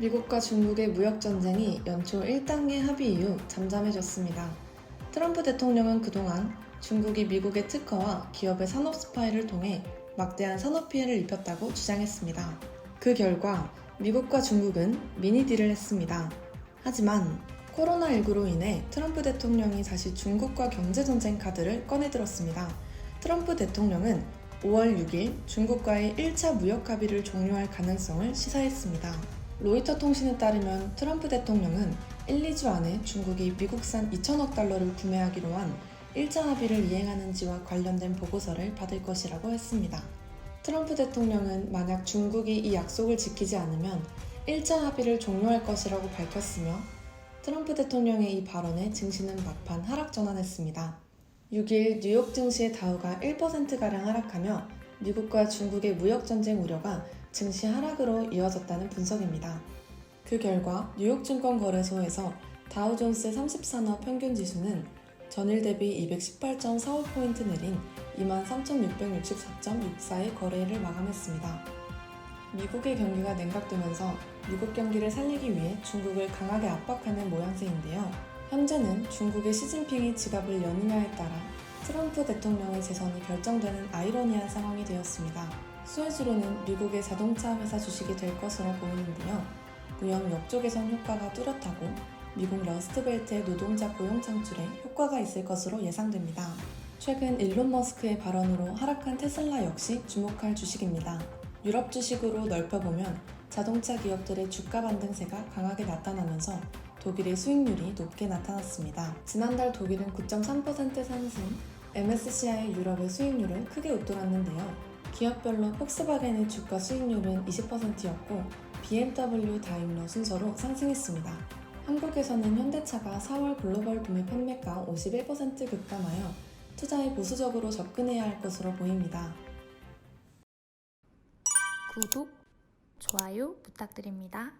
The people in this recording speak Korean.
미국과 중국의 무역 전쟁이 연초 1단계 합의 이후 잠잠해졌습니다. 트럼프 대통령은 그동안 중국이 미국의 특허와 기업의 산업 스파이를 통해 막대한 산업 피해를 입혔다고 주장했습니다. 그 결과 미국과 중국은 미니 딜을 했습니다. 하지만 코로나19로 인해 트럼프 대통령이 다시 중국과 경제전쟁 카드를 꺼내들었습니다. 트럼프 대통령은 5월 6일 중국과의 1차 무역 합의를 종료할 가능성을 시사했습니다. 로이터 통신에 따르면 트럼프 대통령은 1, 2주 안에 중국이 미국산 2천억 달러를 구매하기로 한 1차 합의를 이행하는지와 관련된 보고서를 받을 것이라고 했습니다. 트럼프 대통령은 만약 중국이 이 약속을 지키지 않으면 1차 합의를 종료할 것이라고 밝혔으며 트럼프 대통령의 이 발언에 증시는 막판 하락 전환했습니다. 6일 뉴욕 증시의 다우가 1%가량 하락하며 미국과 중국의 무역 전쟁 우려가 증시 하락으로 이어졌다는 분석입니다. 그 결과 뉴욕 증권 거래소에서 다우존스 30산업 평균 지수는 전일 대비 218.45포인트 내린 23,664.64의 거래일을 마감했습니다. 미국의 경기가 냉각되면서 미국 경기를 살리기 위해 중국을 강하게 압박하는 모양새인데요. 현재는 중국의 시진핑이 지갑을 여느냐에 따라 트럼프 대통령의 재선이 결정되는 아이러니한 상황이 되었습니다. 수혜주로는 미국의 자동차 회사 주식이 될 것으로 보이는데요. 무역 역조 개선 효과가 뚜렷하고 미국 러스트벨트의 노동자 고용 창출에 효과가 있을 것으로 예상됩니다. 최근 일론 머스크의 발언으로 하락한 테슬라 역시 주목할 주식입니다. 유럽 주식으로 넓혀보면 자동차 기업들의 주가 반등세가 강하게 나타나면서 독일의 수익률이 높게 나타났습니다. 지난달 독일은 9.3% 상승, MSCI 유럽의 수익률은 크게 웃돌았는데요. 기업별로 폭스바겐의 주가 수익률은 20%였고 BMW, 다임러 순서로 상승했습니다. 한국에서는 현대차가 4월 글로벌 도매 판매가 51% 급감하여 투자에 보수적으로 접근해야 할 것으로 보입니다. 구독, 좋아요 부탁드립니다.